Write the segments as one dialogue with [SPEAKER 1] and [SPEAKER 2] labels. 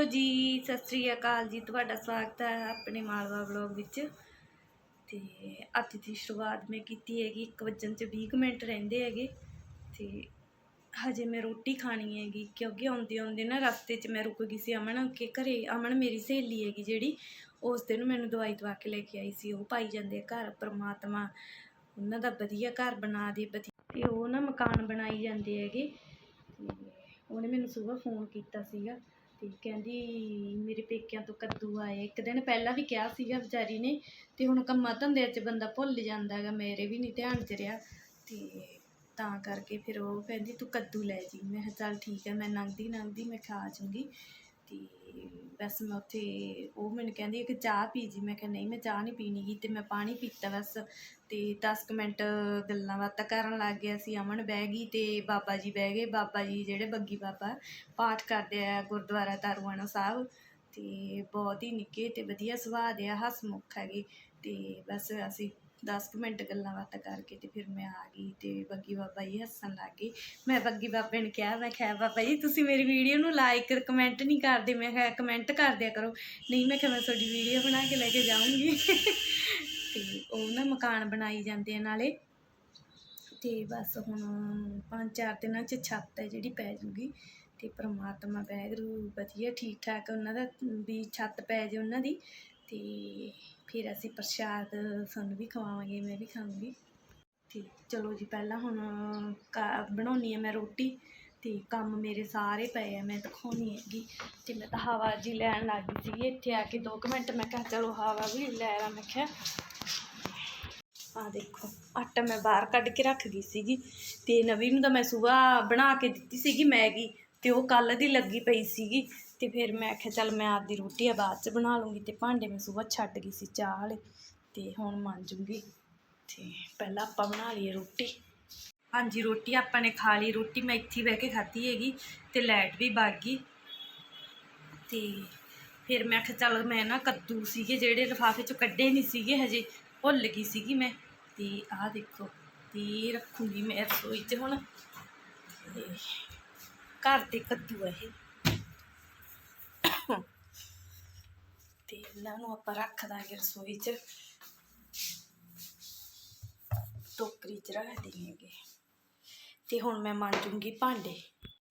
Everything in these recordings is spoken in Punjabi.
[SPEAKER 1] ਹੈਲੋ ਜੀ, ਸਤਿ ਸ੍ਰੀ ਅਕਾਲ ਜੀ। ਤੁਹਾਡਾ ਸਵਾਗਤ ਹੈ ਆਪਣੇ ਮਾਲਵਾ ਵਲੌਗ ਵਿੱਚ। ਤੇ ਅੱਜ ਦੀ ਸ਼ੁਰੂਆਤ ਮੈਂ ਕੀਤੀ ਹੈਗੀ 1 ਵਜਣ ਚ 20 ਕੁ ਮਿੰਟ ਰਹਿੰਦੇ ਹੈਗੇ। ਤੇ ਹਜੇ ਮੈਂ ਰੋਟੀ ਖਾਣੀ ਹੈਗੀ, ਕਿਉਂਕਿ ਆਉਂਦੇ ਆਉਂਦੇ ਨਾ ਰਸਤੇ 'ਚ ਮੈਂ ਰੁਕ ਗਈ ਸੀ ਅਮਨ ਕੇ ਘਰੇ। ਅਮਨ ਮੇਰੀ ਸਹੇਲੀ ਹੈਗੀ ਜਿਹੜੀ, ਉਸ ਦਿਨ ਮੈਨੂੰ ਦਵਾਈ ਦਵਾ ਕੇ ਲੈ ਕੇ ਆਈ ਸੀ। ਉਹ ਪਾਈ ਜਾਂਦੇ ਘਰ, ਪਰਮਾਤਮਾ ਉਹਨਾਂ ਦਾ ਵਧੀਆ ਘਰ ਬਣਾ ਦੇ, ਵਧੀਆ ਤੇ ਉਹ ਨਾ ਮਕਾਨ ਬਣਾਈ ਜਾਂਦੇ ਹੈਗੇ। ਤੇ ਉਹਨੇ ਮੈਨੂੰ ਸਵੇਰ ਫੋਨ ਕੀਤਾ ਸੀਗਾ। ਤੇ ਕਹਿੰਦੀ, ਮੇਰੇ ਪੇਕਿਆਂ ਤੋਂ ਕੱਦੂ ਆਏ। ਇੱਕ ਦਿਨ ਪਹਿਲਾਂ ਵੀ ਕਿਹਾ ਸੀਗਾ ਵਿਚਾਰੀ ਨੇ, ਤੇ ਹੁਣ ਕੰਮਾਂ ਧੰਦਿਆਂ 'ਚ ਬੰਦਾ ਭੁੱਲ ਜਾਂਦਾ ਹੈਗਾ, ਮੇਰੇ ਵੀ ਨਹੀਂ ਧਿਆਨ 'ਚ ਰਿਹਾ। ਤੇ ਤਾਂ ਕਰਕੇ ਫਿਰ ਉਹ ਕਹਿੰਦੀ, ਤੂੰ ਕੱਦੂ ਲੈ ਜੀ। ਮੈਂ ਕਿਹਾ, ਚੱਲ ਠੀਕ ਹੈ, ਮੈਂ ਲੰਘਦੀ ਲੰਘਦੀ ਮੈਂ ਖਾ ਜੂੰਗੀ ਤੇ ਬਸ ਮੈਂ ਉੱਥੇ, ਉਹ ਮੈਨੂੰ ਕਹਿੰਦੀ ਕਿ ਚਾਹ ਪੀ ਜੀ। ਮੈਂ ਕਿਹਾ, ਨਹੀਂ, ਮੈਂ ਚਾਹ ਨਹੀਂ ਪੀਣੀ ਗੀ ਤੇ ਮੈਂ ਪਾਣੀ ਪੀਤਾ ਬਸ। ਤੇ 10 ਕੁ ਮਿੰਟ ਗੱਲਾਂ ਬਾਤਾਂ ਕਰਨ ਲੱਗ ਗਿਆ ਸੀ। ਅਮਨ ਬਹਿ ਗਈ ਤੇ ਬਾਬਾ ਜੀ ਬਹਿ ਗਏ। ਬਾਬਾ ਜੀ ਜਿਹੜੇ ਬੱਗੀ ਬਾਬਾ, ਪਾਠ ਕਰਦੇ ਆ ਗੁਰਦੁਆਰਾ ਤਾਰੂਆਣਾ ਸਾਹਿਬ। ਤੇ ਬਹੁਤ ਹੀ ਨਿੱਕੇ ਤੇ ਵਧੀਆ ਸੁਭਾਅ ਦੇ ਆ, ਹਸਮੁਖ ਹੈਗੇ। ਤੇ ਬਸ ਅਸੀਂ 10 ਕੁ ਮਿੰਟ ਗੱਲਾਂ ਬਾਤਾਂ ਕਰਕੇ ਤੇ ਫਿਰ ਮੈਂ ਆ ਗਈ ਤੇ ਬੱਗੀ ਬਾਬਾ ਜੀ ਹੱਸਣ ਲੱਗ ਗਏ। ਮੈਂ ਬੱਗੀ ਬਾਬੇ ਨੂੰ ਕਿਹਾ, ਮੈਂ ਕਿਹਾ, ਬਾਬਾ ਜੀ, ਤੁਸੀਂ ਮੇਰੀ ਵੀਡੀਓ ਨੂੰ ਲਾਈਕ ਕਮੈਂਟ ਨਹੀਂ ਕਰਦੇ। ਮੈਂ ਕਿਹਾ ਕਮੈਂਟ ਕਰ ਦਿਆ ਕਰੋ। ਨਹੀਂ, ਮੈਂ ਕਿਹਾ, ਮੈਂ ਤੁਹਾਡੀ ਵੀਡੀਓ ਬਣਾ ਕੇ ਲੈ ਕੇ ਜਾਊਂਗੀ। ਤੇ ਉਹ ਨਾ ਮਕਾਨ ਬਣਾਈ ਜਾਂਦੇ ਆ ਨਾਲੇ। ਤੇ ਬਸ ਹੁਣ ਪੰਜ ਚਾਰ ਦਿਨਾਂ ਚ ਛੱਤ ਹੈ ਜਿਹੜੀ ਪੈ ਜੂਗੀ। ਤੇ ਪ੍ਰਮਾਤਮਾ ਵੈਗਰੂ ਵਧੀਆ ਠੀਕ ਠਾਕ ਉਹਨਾਂ ਦਾ ਵੀ ਛੱਤ ਪੈ ਜੇ ਉਹਨਾਂ ਦੀ। ਤੇ ਫਿਰ ਅਸੀਂ ਪ੍ਰਸ਼ਾਦ ਤੁਹਾਨੂੰ ਵੀ ਖਵਾਵਾਂਗੇ, ਮੈਂ ਵੀ ਖਾਵਾਂਗੀ। ਤੇ ਚਲੋ ਜੀ, ਪਹਿਲਾਂ ਹੁਣ ਕਾ- ਬਣਾਉਣੀ ਆ ਮੈਂ ਰੋਟੀ ਤੇ ਕੰਮ ਮੇਰੇ ਸਾਰੇ ਪਏ ਆ, ਮੈਂ ਦਿਖਾਉਣੀ ਹੈਗੀ। ਤੇ ਮੈਂ ਤਾਂ ਹਵਾ ਜੀ ਲੈਣ ਲੱਗ ਗਈ ਸੀ ਇੱਥੇ ਆ ਕੇ 2 ਮਿੰਟ ਮੈਂ ਕਿਹਾ ਚਲੋ ਹਵਾ ਵੀ ਲੈ ਲਾ ਮੈਂ ਕਿਹਾ। ਆ ਦੇਖੋ, ਆਟਾ ਮੈਂ ਬਾਹਰ ਕੱਢ ਕੇ ਰੱਖ ਗਈ ਸੀਗੀ ਤੇ ਨਵੀਂ ਨੂੰ ਤਾਂ ਮੈਂ ਸਵੇਰ ਬਣਾ ਕੇ ਦਿੱਤੀ ਸੀਗੀ ਮੈਗੀ ਤੇ ਉਹ ਕੱਲ ਦੀ ਲੱਗੀ ਪਈ ਸੀਗੀ। ਤੇ ਫਿਰ ਮੈਂ ਆਖਿਆ, ਚੱਲ ਮੈਂ ਆਪਦੀ ਰੋਟੀ ਆ ਬਾਅਦ ਚ ਬਣਾ ਲੂੰਗੀ ਤੇ ਭਾਂਡੇ ਮੈਂ ਸਵੇਰ ਛੱਡ ਗਈ ਸੀ ਚਾਹ ਵਾਲੇ ਤੇ ਹੁਣ ਮਾਂਜੂੰਗੀ ਤੇ ਪਹਿਲਾਂ ਆਪਾਂ ਬਣਾ ਲਈਏ ਰੋਟੀ। ਹਾਂਜੀ, ਰੋਟੀ ਆਪਾਂ ਨੇ ਖਾ ਲਈ। ਰੋਟੀ ਮੈਂ ਇੱਥੇ ਬਹਿ ਕੇ ਖਾਧੀ ਹੈਗੀ ਤੇ ਲਾਈਟ ਵੀ ਵਗ ਗਈ। ਤੇ ਫਿਰ ਮੈਂ ਆਖਿਆ, ਚੱਲ ਮੈਂ ਨਾ ਕੱਦੂ ਸੀਗੇ ਜਿਹੜੇ ਲਿਫਾਫੇ ਚੋਂ ਕੱਢੇ ਨਹੀਂ ਸੀਗੇ ਹਜੇ, ਭੁੱਲ ਗਈ ਸੀਗੀ ਮੈਂ। ਤੇ ਆਹ ਦੇਖੋ, ਤੇ ਇਹ ਰੱਖੂੰਗੀ ਮੈਂ ਰਸੋਈ 'ਚ ਹੁਣ। ਘਰ ਦੇ ਕੱਦੂ ਹੈ ਇਹ। ਤੇ ਇਹਨਾਂ ਨੂੰ ਆਪਾਂ ਰੱਖ ਦਾਂਗੇ ਰਸੋਈ 'ਚ। ਟੋਕਰੀ 'ਚ ਰੱਖ ਦੇਂਗੇ ਤੇ ਹੁਣ ਮੈਂ ਮਾਂਜੂੰਗੀ ਭਾਂਡੇ।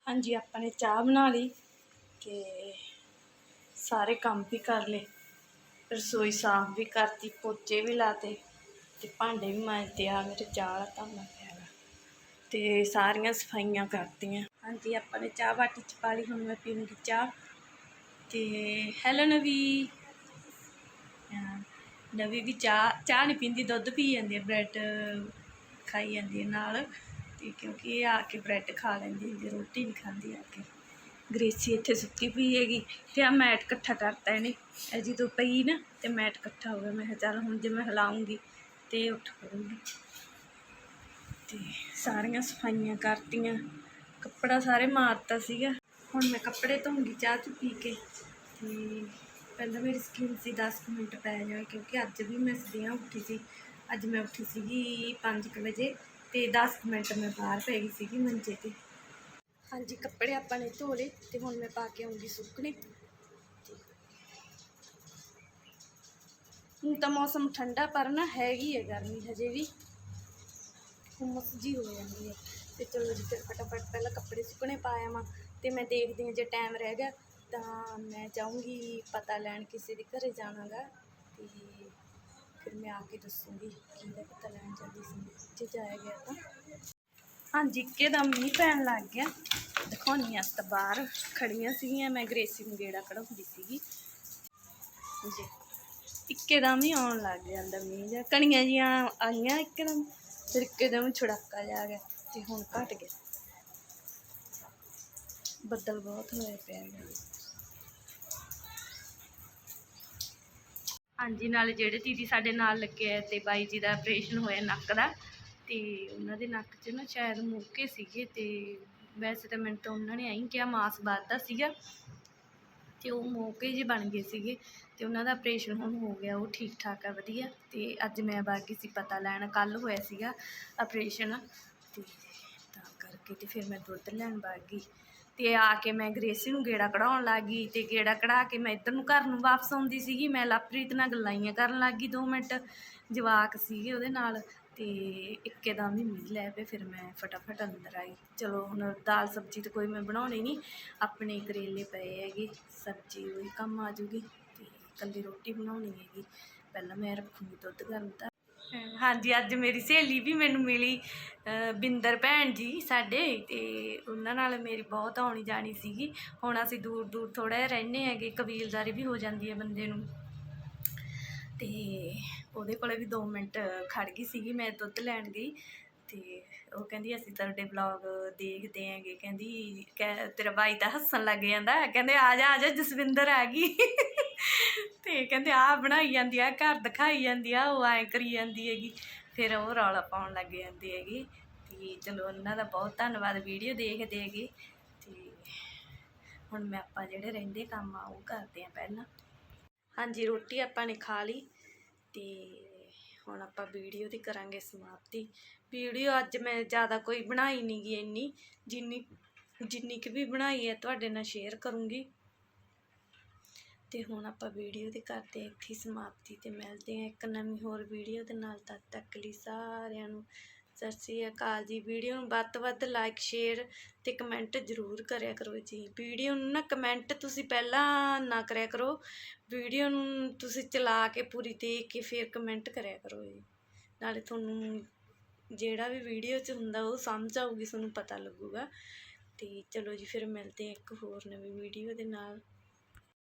[SPEAKER 1] ਹਾਂਜੀ, ਆਪਾਂ ਨੇ ਚਾਹ ਬਣਾ ਲਈ ਤੇ ਸਾਰੇ ਕੰਮ ਵੀ ਕਰ ਲਏ। ਰਸੋਈ ਸਾਫ਼ ਵੀ ਕਰਤੀ, ਪੋਚੇ ਵੀ ਲਾਤੇ ਤੇ ਭਾਂਡੇ ਵੀ ਮਾਂਜਦੇ ਆ ਮੇਰੇ ਚਾਹ ਵਾਲਾ ਧਾਮਾ ਪਿਆ ਤੇ ਸਾਰੀਆਂ ਸਫਾਈਆਂ ਕਰਤੀਆਂ। ਹਾਂਜੀ, ਆਪਾਂ ਨੇ ਚਾਹ ਬਾਟੀ ਚ ਪਾ ਲਈ, ਹੁਣ ਮੈਂ ਪੀਉਂਗੀ ਚਾਹ। ਤੇ ਹੈਲੋ ਨਵੀ। ਹਾਂ, ਨਵੀ ਵੀ ਚਾਹ ਚਾਹ ਨਹੀਂ ਪੀਂਦੀ ਦੁੱਧ ਪੀ ਜਾਂਦੀ ਹੈ ਬ੍ਰੈਡ ਖਾਈ ਜਾਂਦੀ ਹੈ ਨਾਲ ਤੇ ਕਿਉਂਕਿ ਇਹ ਆ ਕੇ ਬ੍ਰੈਡ ਖਾ ਲੈਂਦੀ ਹੈ, ਰੋਟੀ ਨਹੀਂ ਖਾਂਦੀ ਆ ਕੇ। ਗ੍ਰੇਸੀ ਇੱਥੇ ਸੁੱਤੀ ਪਈ ਹੈਗੀ ਤੇ ਆ ਮੈਟ ਇਕੱਠਾ ਕਰਤਾ ਇਹਨੇ। ਇਹ ਜਦੋਂ ਪਈ ਨਾ ਤੇ ਮੈਟ ਇਕੱਠਾ ਹੋ ਗਿਆ ਮੈਂ ਕਿਹਾ ਚੱਲ ਹੁਣ ਜੇ ਮੈਂ ਹਿਲਾਉਂਗੀ ਤੇ ਇਹ ਉੱਠ ਪਊਗੀ। ਤੇ ਸਾਰੀਆਂ ਸਫਾਈਆਂ ਕਰਤੀਆਂ ਕੱਪੜਾ ਸਾਰੇ ਮਾਰਤਾ ਸੀਗਾ। ਹੁਣ ਮੈਂ ਕੱਪੜੇ ਧੋਂਗੀ, ਚਾਹ ਚ ਪੀ ਕੇ। ਤੇ ਪਹਿਲਾਂ ਮੇਰੀ ਸਕਿਨ ਸੀ 10 ਕੁ ਮਿੰਟ ਪੈ ਜਾਏ ਕਿਉਂਕਿ ਅੱਜ ਵੀ ਮੈਂ ਸਦੀਆਂ ਉੱਠੀ ਸੀ। ਅੱਜ ਮੈਂ ਉੱਠੀ ਸੀਗੀ 5 ਵਜੇ ਤੇ 10 ਕੁ ਮਿੰਟ ਮੈਂ ਬਾਹਰ ਪੈ ਗਈ ਸੀਗੀ ਮੰਜੇ ਤੇ। ਹਾਂਜੀ, ਕੱਪੜੇ ਆਪਾਂ ਨੇ ਧੋ ਲਏ ਤੇ ਹੁਣ ਮੈਂ ਪਾ ਕੇ ਆਉਂਗੀ ਸੁੱਕਣੇ। ਤੇ ਹੁਣ ਤਾਂ ਮੌਸਮ ਠੰਡਾ, ਪਰ ਨਾ ਹੈਗੀ ਹੈ ਗਰਮੀ ਹਜੇ ਵੀ। ਹੁਮਸ ਜੀ ਹੋ ਜਾਂਦੀ ਹੈ। ਤੇ ਚਲੋ ਜੀ, ਫਿਰ ਫਟਾਫਟ ਪਹਿਲਾਂ ਕੱਪੜੇ ਸੁੱਕਣੇ ਪਾਇਆ ਵਾਂ ਅਤੇ ਮੈਂ ਦੇਖਦੀ ਹਾਂ ਜੇ ਟਾਈਮ ਰਹਿ ਗਿਆ ਤਾਂ ਮੈਂ ਜਾਊਂਗੀ ਪਤਾ ਲੈਣ ਕਿਸੇ ਦੇ ਘਰੇ ਜਾਣਾਗਾ ਅਤੇ ਫਿਰ ਮੈਂ ਆ ਕੇ ਦੱਸੂੰਗੀ ਕਿਹਦਾ ਪਤਾ ਲੈਣ ਜਾਂਦੀ ਸੀ, ਜੇ ਜਾਇਆ ਗਿਆ ਤਾਂ। ਹਾਂਜੀ ਇੱਕਦਮ ਮੀਂਹ ਪੈਣ ਲੱਗ ਗਿਆ। ਦਿਖਾਉਣੀ ਆ, ਤਾਂ ਬਾਹਰ ਖੜੀਆਂ ਸੀਗੀਆਂ, ਮੈਂ ਗ੍ਰੇਸੀ ਨੂੰ ਗੇੜਾ ਕਢਾਉਂਦੀ ਸੀਗੀ। ਜੀ ਇੱਕਦਮ ਹੀ ਆਉਣ ਲੱਗ ਜਾਂਦਾ ਮੀਂਹ ਜਾਂ ਕਣੀਆਂ ਜੀਆਂ ਆਈਆਂ ਇੱਕਦਮ, ਫਿਰ ਇੱਕਦਮ ਛੜਾਕਾ ਜਾ ਗਿਆ ਤੇ ਹੁਣ ਘਟ ਗਿਆ। ਬੱਦਲ ਬਹੁਤ ਹੋਏ ਪਿਆ ਹੈਗਾ ਹਾਂਜੀ, ਨਾਲ ਜਿਹੜੇ ਦੀਦੀ ਸਾਡੇ ਨਾਲ ਲੱਗੇ ਆ ਤੇ ਬਾਈ ਜੀ ਦਾ ਆਪਰੇਸ਼ਨ ਹੋਇਆ ਨੱਕ ਦਾ, ਤੇ ਉਹਨਾਂ ਦੇ ਨੱਕ 'ਚ ਨਾ ਸ਼ਾਇਦ ਮੋਕੇ ਸੀਗੇ ਤੇ ਵੈਸੇ ਤਾਂ ਮੈਨੂੰ ਤਾਂ ਉਹਨਾਂ ਨੇ ਐਂ ਕਿਹਾ ਮਾਸ ਵੱਧਦਾ ਸੀਗਾ ਤੇ ਉਹ ਮੋਕੇ ਜਿਹੇ ਬਣ ਗਏ ਸੀਗੇ ਤੇ ਉਹਨਾਂ ਦਾ ਆਪਰੇਸ਼ਨ ਹੁਣ ਹੋ ਗਿਆ, ਉਹ ਠੀਕ ਠਾਕ ਆ, ਵਧੀਆ। ਤੇ ਅੱਜ ਮੈਂ ਬਾਕੀ ਸੀ ਪਤਾ ਲੈਣ ਕੱਲ ਹੋਇਆ ਸੀਗਾ ਆਪਰੇਸ਼ਨ ਤੇ ਤਾਂ ਕਰਕੇ ਤੇ ਫਿਰ ਮੈਂ ਦੁੱਧ ਲੈਣ ਵਗ ਤੇ ਆ ਕੇ ਮੈਂ ਗ੍ਰੇਸੀ ਨੂੰ ਗੇੜਾ ਕਢਾਉਣ ਲੱਗ ਗਈ ਤੇ ਗੇੜਾ ਕਢਾ ਕੇ ਮੈਂ ਇੱਧਰ ਨੂੰ ਘਰ ਨੂੰ ਵਾਪਸ ਆਉਂਦੀ ਸੀਗੀ। ਮੈਂ ਲਵਪ੍ਰੀਤ ਨਾਲ ਗੱਲਾਂਈਆਂ ਕਰਨ ਲੱਗ ਗਈ 2 ਮਿੰਟ। ਜਵਾਕ ਸੀਗੇ ਉਹਦੇ ਨਾਲ ਤੇ ਇੱਕੇਦਮ ਹੀ ਮੀਂਹ ਲੈ ਪਏ, ਫਿਰ ਮੈਂ ਫਟਾਫਟ ਅੰਦਰ ਆਈ। ਚਲੋ ਹੁਣ ਦਾਲ ਸਬਜ਼ੀ ਤਾਂ ਕੋਈ ਮੈਂ ਬਣਾਉਣੀ ਨਹੀਂ, ਆਪਣੇ ਕਰੇਲੇ ਪਏ ਹੈਗੇ, ਸਬਜ਼ੀ ਉਹੀ ਕੰਮ ਆ ਜੂਗੀ ਤੇ ਇਕੱਲੀ ਰੋਟੀ ਬਣਾਉਣੀ ਹੈਗੀ। ਪਹਿਲਾਂ ਮੈਂ ਰੱਖੂੰਗੀ ਦੁੱਧ ਗਰਮ ਤਾਂ ਹਾਂਜੀ, ਅੱਜ ਮੇਰੀ ਸਹੇਲੀ ਵੀ ਮੈਨੂੰ ਮਿਲੀ ਬਿੰਦਰ ਭੈਣ ਜੀ ਸਾਡੇ, ਤੇ ਉਹਨਾਂ ਨਾਲ ਮੇਰੀ ਬਹੁਤ ਆਉਣੀ ਜਾਣੀ ਸੀਗੀ। ਹੁਣ ਅਸੀਂ ਦੂਰ ਦੂਰ ਥੋੜਾ ਜਿਹਾ ਰਹਿੰਦੇ ਹੈਗੇ, ਕਬੀਲਦਾਰੀ ਵੀ ਹੋ ਜਾਂਦੀ ਹੈ ਬੰਦੇ ਨੂੰ। ਤੇ ਉਹਦੇ ਕੋਲੇ ਵੀ 2 ਮਿੰਟ ਖੜ ਗਈ ਸੀਗੀ, ਮੈਂ ਦੁੱਧ ਲੈਣ ਗਈ। ਤੇ ਉਹ ਕਹਿੰਦੀ, ਅਸੀਂ ਤੁਹਾਡੇ ਵਲੌਗ ਦੇਖਦੇ ਆਂਗੇ ਕਹਿੰਦੀ, ਕਹਿ- ਤੇਰਾ ਭਾਈ ਤਾਂ ਹੱਸਣ ਲੱਗ ਜਾਂਦਾ। ਕਹਿੰਦੇ, ਆ ਜਾ ਆ ਜਾ, ਜਸਵਿੰਦਰ ਆ ਗਈ। ਤੇ ਕਹਿੰਦੇ ਆ ਬਣਾਈ ਜਾਂਦੀ ਆ ਘਰ ਦਿਖਾਈ ਜਾਂਦੀ ਆ, ਉਹ ਐ ਕਰੀ ਜਾਂਦੀ ਹੈਗੀ। ਫਿਰ ਉਹ ਰੌਲਾ ਪਾਉਣ ਲੱਗ ਜਾਂਦੀ ਹੈਗੀ। ਤੇ ਚਲੋ ਉਹਨਾਂ ਦਾ ਬਹੁਤ ਧੰਨਵਾਦ, ਵੀਡੀਓ ਦੇਖਦੇ ਹੈਗੇ। ਤੇ ਹੁਣ ਮੈਂ ਆਪਾਂ ਜਿਹੜੇ ਰਹਿੰਦੇ ਕੰਮ ਆ, ਉਹ ਕਰਦੇ ਆ ਪਹਿਲਾਂ। ਹਾਂਜੀ, ਰੋਟੀ ਆਪਾਂ ਨੇ ਖਾ ਲਈ। ਤੇ ਹੁਣ ਆਪਾਂ ਵੀਡੀਓ ਦੀ ਕਰਾਂਗੇ ਸਮਾਪਤੀ। ਵੀਡੀਓ ਅੱਜ ਮੈਂ ਜ਼ਿਆਦਾ ਕੋਈ ਬਣਾਈ ਨਹੀਂ ਗਈ ਇੰਨੀ। ਜਿੰਨੀ ਜਿੰਨੀ ਕੁ ਵੀ ਬਣਾਈ ਹੈ, ਤੁਹਾਡੇ ਨਾਲ ਸ਼ੇਅਰ ਕਰੂੰਗੀ। ਅਤੇ ਹੁਣ ਆਪਾਂ ਵੀਡੀਓ ਦੀ ਕਰਦੇ ਹਾਂ ਇੱਥੇ ਹੀ ਸਮਾਪਤੀ ਤੇ ਮਿਲਦੇ ਹਾਂ ਇੱਕ ਨਵੀਂ ਹੋਰ ਵੀਡੀਓ ਦੇ ਨਾਲ, ਤਦ ਤੱਕ ਲਈ ਸਾਰਿਆਂ ਨੂੰ ਸਤਿ ਸ੍ਰੀ ਅਕਾਲ ਜੀ। ਵੀਡੀਓ ਨੂੰ ਵੱਧ ਤੋਂ ਵੱਧ ਲਾਈਕ ਸ਼ੇਅਰ ਅਤੇ ਕਮੈਂਟ ਜ਼ਰੂਰ ਕਰਿਆ ਕਰੋ ਜੀ। ਵੀਡੀਓ ਨੂੰ ਨਾ ਕਮੈਂਟ ਤੁਸੀਂ ਪਹਿਲਾਂ ਨਾ ਕਰਿਆ ਕਰੋ। ਵੀਡੀਓ ਨੂੰ ਤੁਸੀਂ ਚਲਾ ਕੇ, ਪੂਰੀ ਦੇਖ ਕੇ ਫਿਰ ਕਮੈਂਟ ਕਰਿਆ ਕਰੋ ਜੀ। ਨਾਲੇ ਤੁਹਾਨੂੰ ਜਿਹੜਾ ਵੀ ਵੀਡੀਓ 'ਚ ਹੁੰਦਾ ਉਹ ਸਮਝ ਆਊਗੀ, ਤੁਹਾਨੂੰ ਪਤਾ ਲੱਗੂਗਾ। ਤੇ ਚਲੋ ਜੀ, ਫਿਰ ਮਿਲਦੇ ਹਾਂ ਇੱਕ ਹੋਰ ਨਵੀਂ ਵੀਡੀਓ ਦੇ ਨਾਲ।